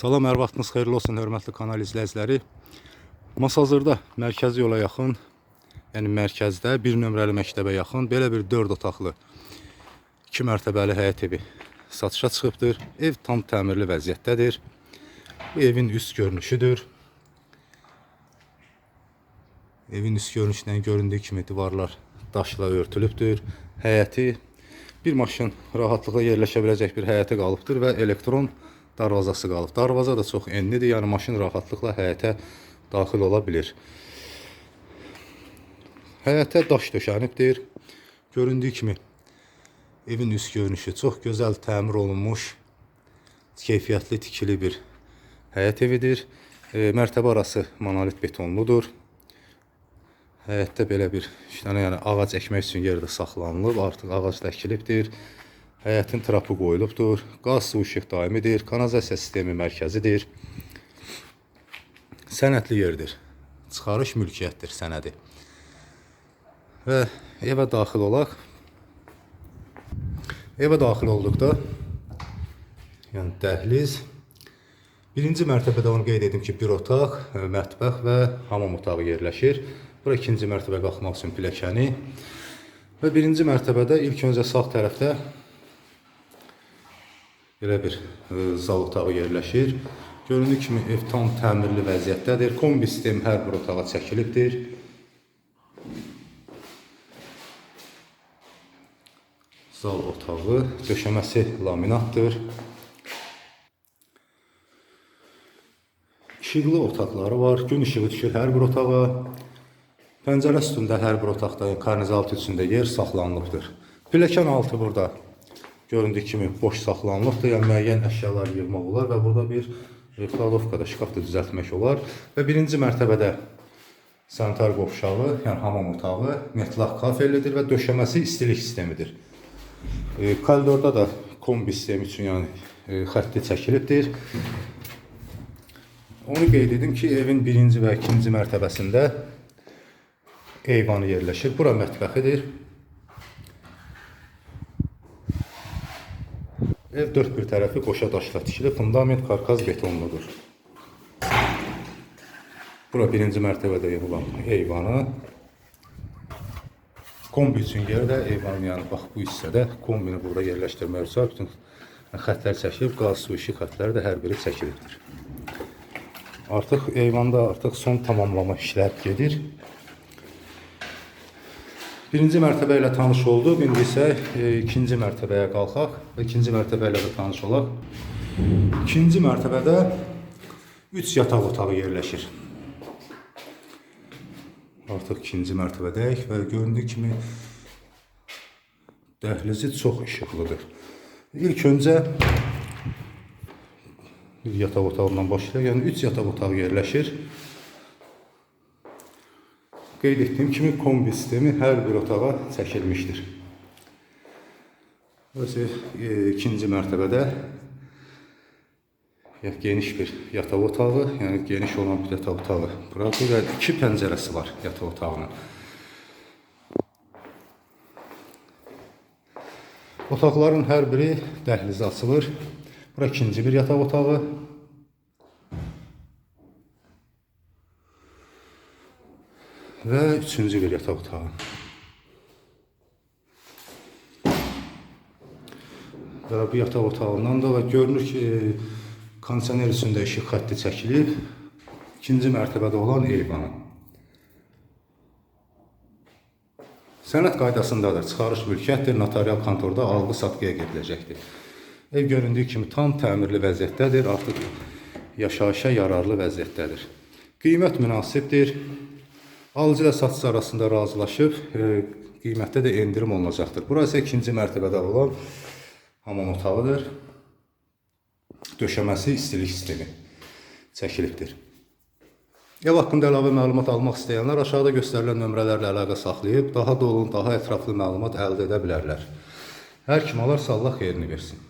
Salam, hər vaxtınız xeyirli olsun, hörmətli kanal izləyiciləri. Masazırda mərkəzi yola yaxın, yəni mərkəzdə bir nömrəli məktəbə yaxın belə bir 4 otaqlı 2 mərtəbəli həyət evi satışa çıxıbdır. Ev tam təmirli vəziyyətdədir. Bu evin üst görünüşüdür. Evin üst görünüşündən göründüyü kimi divarlar daşla örtülübdür. Həyəti bir maşın rahatlıqla yerləşə biləcək bir həyəti qalıbdır və elektron darvazası qalıb. Darvaza da çox enlidir, yəni maşın rahatlıqla həyətə daxil ola bilir. Həyətə daş döşənibdir. Göründüyü kimi evin üst görünüşü çox gözəl təmir olunmuş, keyfiyyətli tikili bir həyət evidir. E, mərtəbə arası monolit betonludur. Həyətdə belə bir iki dənə yəni ağac əkmək üçün yerdə saxlanılıb, artıq ağac da əkilibdir. Həyətin trapı qoyulubdur. Qaz, su, işıq daimidir. Kanalizasiya sistemi mərkəzidir. Sənədli yerdir. Çıxarış mülkiyyətdir sənədi. Və evə daxil olaq. Evə daxil olduqda yəni dəhliz Birinci mərtəbədə onu qeyd edim ki, bir otaq, e, mətbəx və hamam otağı yerləşir. Bura ikinci mərtəbə qalxmaq üçün pilləkəni. Və birinci mərtəbədə ilk öncə sağ tərəfdə belə bir e, zal otağı yerləşir. Göründüyü kimi ev tam təmirli vəziyyətdədir. Kombi sistem hər bir otağa çəkilibdir. Zal otağı, döşəməsi laminatdır. İşıqlı otaqları var. Gün işığı düşür hər bir otağa. Pəncərə üstündə hər bir otaqda karniz altı içində yer saxlanılıbdır. Pilləkən altı burada göründüyü kimi boş saxlanılıbdır. Yəni müəyyən əşyalar yığmaq olar və burada bir kladovkada şkaf da düzəltmək olar. Və birinci mərtəbədə sanitar qovşağı, yəni hamam otağı, metlaq kafellidir və döşəməsi istilik sistemidir. E, koridorda da kombi sistemi üçün yəni e, xətti çəkilibdir. Onu qeyd edim ki, evin birinci və ikinci mərtəbəsində eyvanı yerləşir. Bura mətbəxidir. Ev dörd bir tərəfi qoşa daşla tikili, fundament karkaz betonludur. Bura birinci mərtəbədə yapılan eyvanı. Kombi üçün yerdə eyvan, yəni bax bu hissədə kombini burada yerləşdirmək üçün bütün xətlər çəkilib, qaz, su, işıq xətləri də hər biri çəkilibdir. Artıq eyvanda artıq son tamamlama işlər gedir. Birinci mərtəbə ilə tanış olduq. İndi isə e, ikinci mərtəbəyə qalxaq və ikinci mərtəbə ilə də tanış olaq. İkinci mərtəbədə 3 yataq otağı yerləşir. Artıq ikinci mərtəbədəyik və göründüyü kimi dəhlizi çox işıqlıdır. İlk öncə bir yataq otağından başlayaq. Yəni 3 yataq otağı yerləşir. Qeyd etdiyim kimi kombi sistemi hər bir otağa çəkilmişdir. Burası e, ikinci mərtəbədə yəni, geniş bir yataq otağı, yəni geniş olan bir yataq otağı buradır və iki pəncərəsi var yataq otağının. Otaqların hər biri dəhlizə açılır. Bura ikinci bir yataq otağı. Və üçüncü bir yataq otağı. Və bu yataq otağından da və görünür ki, kondisioner üstündə işıq xətti çəkilib. İkinci mərtəbədə olan eyvanı. Sənəd qaydasındadır. Çıxarış mülkiyyətdir, notarial kontorda alğı-satqıya gediləcəkdir. Ev göründüyü kimi tam təmirli vəziyyətdədir, artıq yaşayışa yararlı vəziyyətdədir. Qiymət münasibdir. Alıcı ilə satıcı arasında razılaşıb, e, qiymətdə də endirim olunacaqdır. Burası ikinci mərtəbədə olan hamam otağıdır. Döşəməsi istilik sistemi çəkilibdir. Ev haqqında əlavə məlumat almaq istəyənlər aşağıda göstərilən nömrələrlə əlaqə saxlayıb daha dolğun, daha ətraflı məlumat əldə edə bilərlər. Hər kim alarsa Allah xeyrini versin.